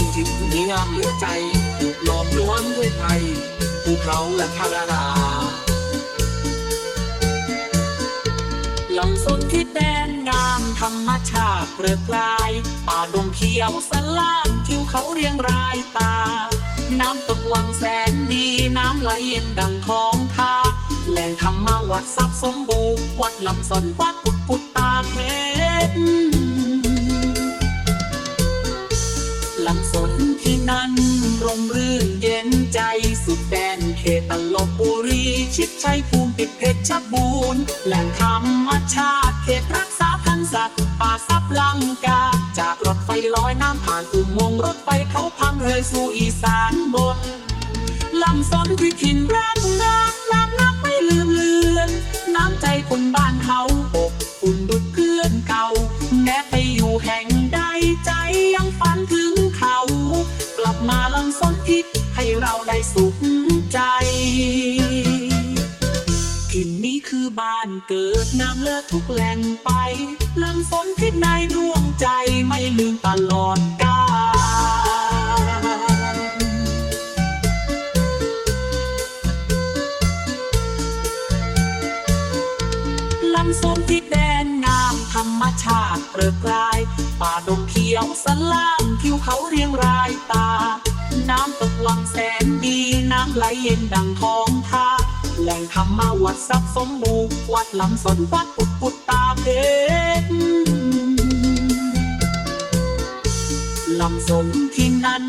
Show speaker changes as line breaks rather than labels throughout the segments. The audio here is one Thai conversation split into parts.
นที่มีงามเหลือใจหลอมล้วนด้วยไทยภูเขาและพารารา
ลำสนที่แดนงามธรรมชาติเปลือกลาย ป่าดงเขียวสลามทิวเขาเรียงรายตา น้ำตกวังแสนดีน้ำไหลเย็นดังคลองทาแหล่งธรรมวัดทรัพย์สมบูรณ์วัดลำสนวัดปุดปุดตาเพชร ลำสนที่นั้นร่มรื่นเย็นใจสุดแดนเขตตลบบุรี ชิดชัยภูมิติดเพชรบูรณ์แหล่งธรรมชาติเขตรักษาพันธุ์สัตว์ป่าซับลังกา จากรถไฟลอยน้ำผ่านอุโมงค์รถไฟเขาพังเลยสู่อีสานบนลำสนคือถิ่นรักน้ำน้ำ สุขใจ ถิ่นนี้คือบ้านเกิดน้ำเลิศทุกแหล่งไปลำสนทิศในดวงใจไม่ลืมตลอดกาลลำสนที่แดนงามธรรมชาติเปลือกลาย ป่าดงเขียวสลามทิวเขาเรียงรายตา น้ำตกวังแสนดีน้ำไหลเย็นดังท้องท่าแหล่งธรรมวัดทรัพย์สมบูรณ์วัดลำสนวัดปุดปุดตาเพชรลำสนที่นั้น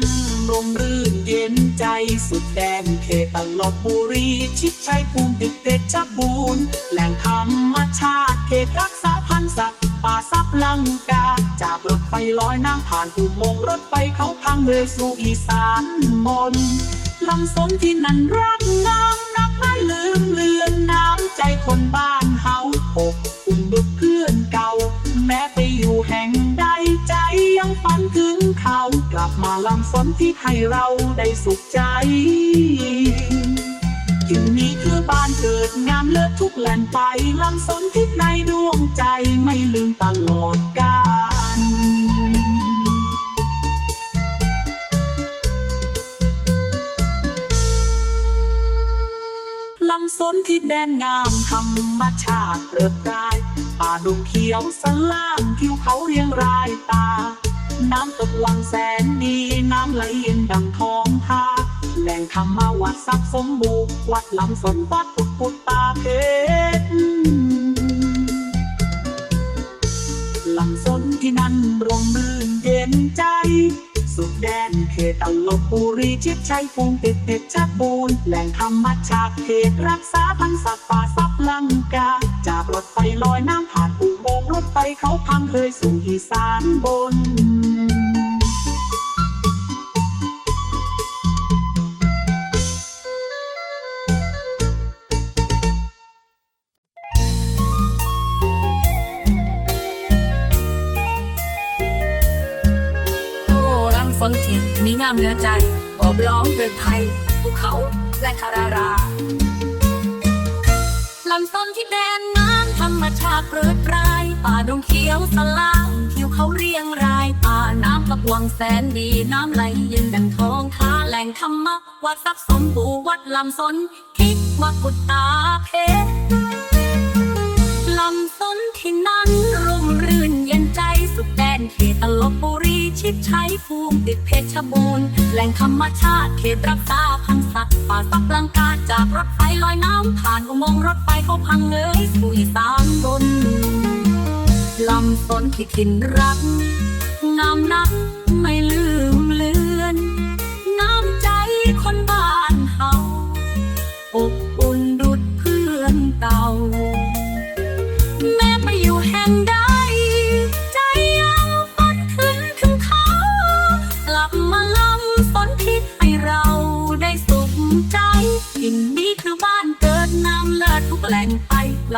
ร่มรื่นเย็นใจสุดแดนเขตตลบบุรี ชิดชัยภูมิติดเพชบูรณ์แหล่งธรรมชาติเขตรักษาพันธุ์สัตว์ป่าซับลังกาจากร ไฟลอยน้ำผ่านอุโมงค์รถไฟเขาพังเลยสู่อีสานบนลำสนที่นั้นรักน้ำนักไม่ลืมเลือนน้ำใจคนบ้านเฮาอบอุ่นดุจเพื่อนเก่า แม้ไปอยู่แห่งใดใจยังฝันถึงเขากลับมาลำสนที่ให้เราได้สุขใจที่นี้คือบ้านเกิดงามเลิศทุกแหล่งไปลำสนที่ในดวงใจไม่ลืมตลอดกาล สนที่แดนงามธรรมชาติเปิดกายป่าดงเขียวสลามทิวเขาเรียงรายตา น้ำตกวังแสนดีน้ำไหลเย็นดังท้องทาแหล่งธรรมวัดซับสมบูรณ์วัดลำสนวัดปุดปุดตาเพชร ตลบบุรีชิดชัยฟูงติดเพชรบูรณ์แหล่งธรรมชาติเขตรักษาพันธุ์สัตว์ป่าซับลังกา จากรถไฟลอยน้ำผ่านอุโมงค์รถไฟเขาพังเคยสู่อีสานบน
ลำฝนทินมีงามเหลือใจโอบล้อมด้วยไผ่ภูเขาและทาราราลำต้นที่แดนน้ำธรรมชาติเปลือยปราย ป่าดงเขียวสลามทิวเขาเรียงราย ป่าน้ำกับวังแสนดี น้ำไหลเย็นดังทองท้าแหล่งธรรมะวัดทรัพย์สมบูวัดลำสนคิดวัดกุตาเพชรลำสนที่นั้น ตลบบุรีชิดชัยภูมิติดเพชรบูรณ์แหล่งธรรมชาติเขตรักษาพันธุ์สัตว์ป่าซับลังกาจากรถไฟลอยน้ำผ่านอุโมงค์รถไฟเขาพังเลยสู่อีสานบนลำสนที่ถิ่นรัก งามนักไม่ลืมเลือนน้ำใจคนบ้านเฮาอบอุ่นดุดเพื่อนเก่าแม้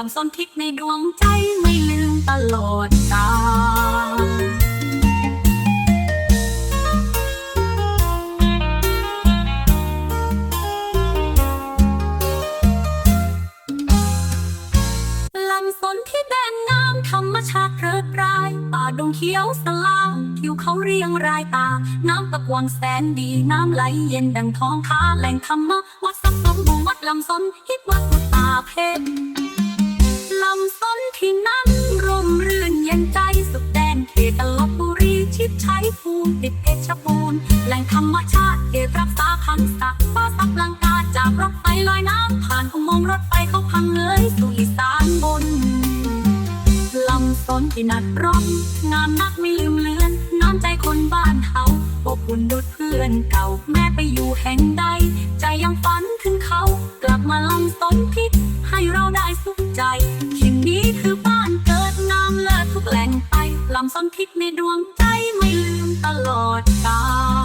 ไปลำสนทิศในดวงใจไม่ลืมตลอดกาลลำสนที่แดนงามธรรมชาติเริดราย ป่าดงเขียวสลามผิวเขาเรียงรายตา น้ำตะกวางแสนดี น้ำไหลเย็นดังท้องคาแหล่งธรรมะวัดสักสมบูรณ์วัดลำสนฮิตวัดสุตาเพชร แหล่งธรรมชาติเขตรักษาพันธุ์สัตว์ฟ้าสักลังกาจากรถไฟลอยน้ำผ่านอุโมงค์รถไฟเขาพังเลยสู่อีสานบนลำสนที่นัดร้องงามนักไม่ลืมเลือนน้ำใจคนบ้านเขาอบอุ่นดุดเพื่อนเก่า แม่ไปอยู่แห่งใด ใจยังฝันถึงเขา กลับมาลำสนพิษให้เราได้สุขใจที่นี้คือบ้านเกิดงามเลิศทุกแหล่งไปลำสนพิษในดวงใจไม่ลืมตลอดกาล